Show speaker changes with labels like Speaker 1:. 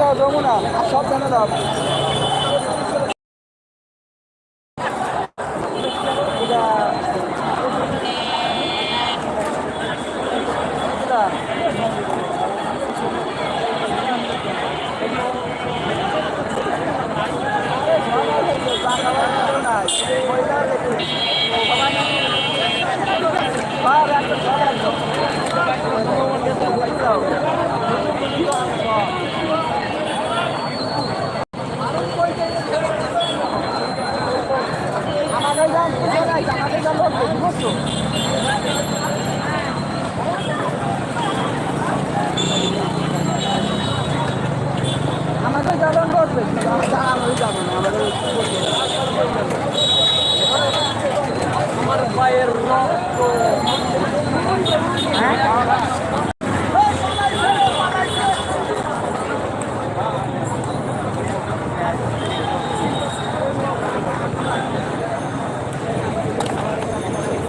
Speaker 1: দাও যমুনা। সব জানা দাও। সব আমাকে জানান করবে। আমি যাব আমাদের আমার ভাইয়ের রক্ত